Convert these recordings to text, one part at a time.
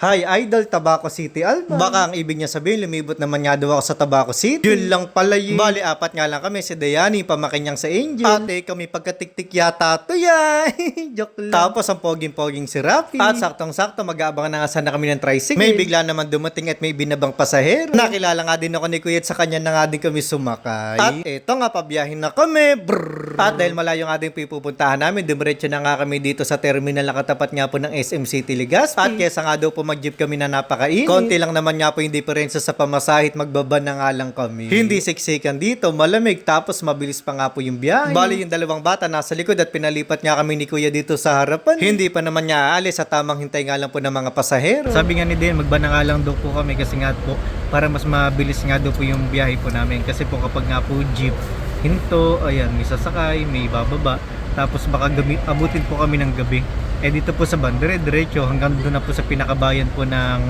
Hi, Idol, Tabaco City Alba. Baka ang ibig niya sabihin, lumibot naman nga daw ako sa Tabaco City. Yun lang pala yun. Bali, apat nga lang kami, si Dayani, pamakin niyang sa Angel. Ate, kami pagkatiktik yata to yan. Joke lang. Tapos ang poging-poging si Rafi. At saktong-sakto, mag-aabangan na nga sana kami ng tricycle. May bigla naman dumating at may binabang pasahero. Nakilala nga din ako ni Kuya at sa kanya na nga din kami sumakay. At eto nga, pabiyahin na kami. Brrr. At dahil malayo nga din pipupuntahan namin, dumiretso na nga kami dito sa terminal na katapat nga po ng SM City Legazpi. At kesa nga daw po mag-jeep kami na napakainit. Konti lang naman nga po yung diferensya sa pamasahit, magbaba na nga lang kami. Hindi siksikan dito, malamig, tapos mabilis pa nga po yung biyahe. Bali yung dalawang bata nasa likod at pinalipat nga kami ni Kuya dito sa harapan. Hindi pa naman niya aalis sa tamang hintay nga lang po ng mga pasahero. Sabi nga ni Den, magba na nga lang daw po kami kasi nga po para mas mabilis nga daw po yung biyahe po namin kasi po kapag nga po jeep hinto, ayan, may sasakay, may bababa tapos baka gabi, abutin po kami ng gabi eh dito po sa bandere diretso hanggang doon na po sa pinakabayan po ng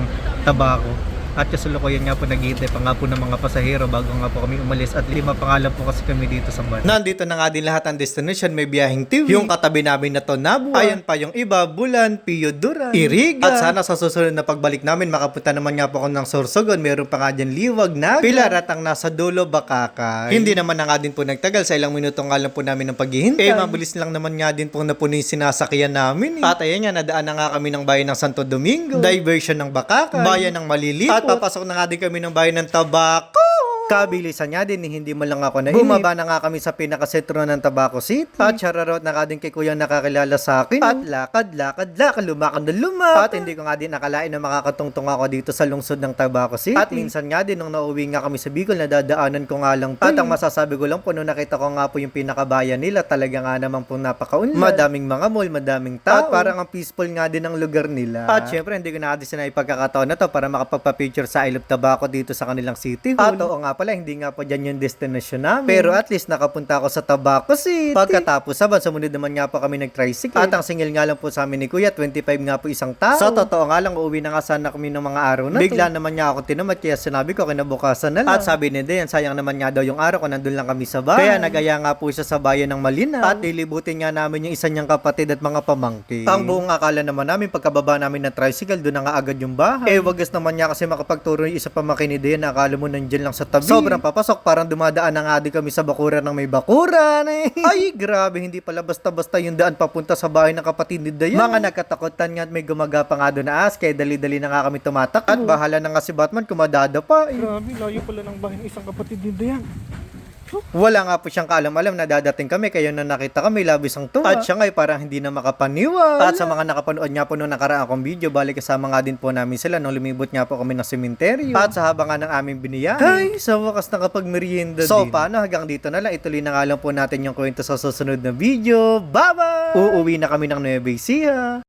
Tabaco at kasalukuyan nga po naghihintay pa nga po ng mga pasahero bago nga po kami umalis at lima pangalan po kasi kami dito sa bandere Nandito na nga din lahat ang destination, may biyaheng TV. Yung katabi namin na to, Nabua. Ayan pa yung iba, Bulan, Pio Duran, Iriga. At sana sa susunod na pagbalik namin, makapunta naman nga po ako ng Sorsogon. Meron pa nga dyan Liwag, Naga. Pilar at ang nasa dulo, Bakakay. Hindi naman na nga din po nagtagal. Sa ilang minuto nga lang po namin ng paghihintay. Eh, mabilis lang naman nga din po na po yung sinasakyan namin. Eh. At ayan nga, nadaan na nga kami ng bayan ng Santo Domingo. Diversion ng Bakakay. Bayan ng Malilipot. At papasok na nga din kami ng bayan ng Tabaco. Kabilisan niya din, hindi mo lang ako na Bumaba na nga kami sa pinakasentro ng Tabaco City. At chararot na nga din kay kuya nakakilala sa akin. At lakad, lakad, lakad, lumakad na lumakad. At hindi ko nga din nakalain na makakatungtong ako dito sa lungsod ng Tabaco City. At minsan nga din, nung nauwi nga kami sa Bicol, nadadaanan ko nga lang to. At ang masasabi ko lang po, nung nakita ko nga po yung pinakabayan nila, talaga nga naman po napakaunlad. Madaming mga mall, madaming tao. At parang ang peaceful nga din ang lugar nila. At syempre, hindi ko na din sinay pagkakataon na to para makapagpa-picture sa I Love Tabaco dito sa kanilang city. At oo nga pala, hindi nga po dyan yung destination namin. Pero at least nakapunta ako sa Tabaco City. Pagkatapos saban, sumunod naman nga po kami nag-tricycle. At ang singil nga lang po sa amin ni Kuya, 25 nga po isang tao. Sa totoo nga lang, uuwi na nga sana kami ng mga araw na Bigla naman niya ako tinamad, kaya sinabi ko, kinabukasan na lang. At sabi ni Dayan, sayang naman nga daw yung araw ko, nandun lang kami sa bahay. Kaya nagaya nga po siya sa bayan ng Malinaw. At lilibutin nga namin yung isa niyang kapatid at mga pamangkin. Ang buong akala naman namin, pagkababa namin ng tricycle, doon na nga agad yung bahay. Eh, wagas naman niya kasi makapagturo yung isa pamangkin ni Dayan, na akala mo nandyan lang sa tabi. Sobrang papasok, parang dumadaan na nga din kami sa bakuran ng may bakuran. Eh. Ay, grabe, hindi pala basta-basta yung daan papunta sa bahay ng kapatid ni Dayan. Mga nakatakutan nga at may gumagapa nga doon na as, kaya dali-dali na nga kami tumatak. At bahala na nga si Batman kumadada pa. Eh. Grabe, layo pala ng bahay ng isang kapatid ni Dayan Wala nga po siyang kaalam-alam na dadating kami kaya na nakita kami labis ang tuwa. At siya nga'y parang hindi na makapaniwala. At sa mga nakapanood niya po nung nakaraang akong video, balik kasama nga din po namin sila nung lumibot nga po kami ng sementeryo. At sa haba nga ng aming biniyahe. Ay, sa wakas nakapag-merienda so, din. So paano hanggang dito na lang, ituloy na nga lang po natin yung kwento sa susunod na video. Bye-bye! Uuwi na kami ng Nueva Ecija.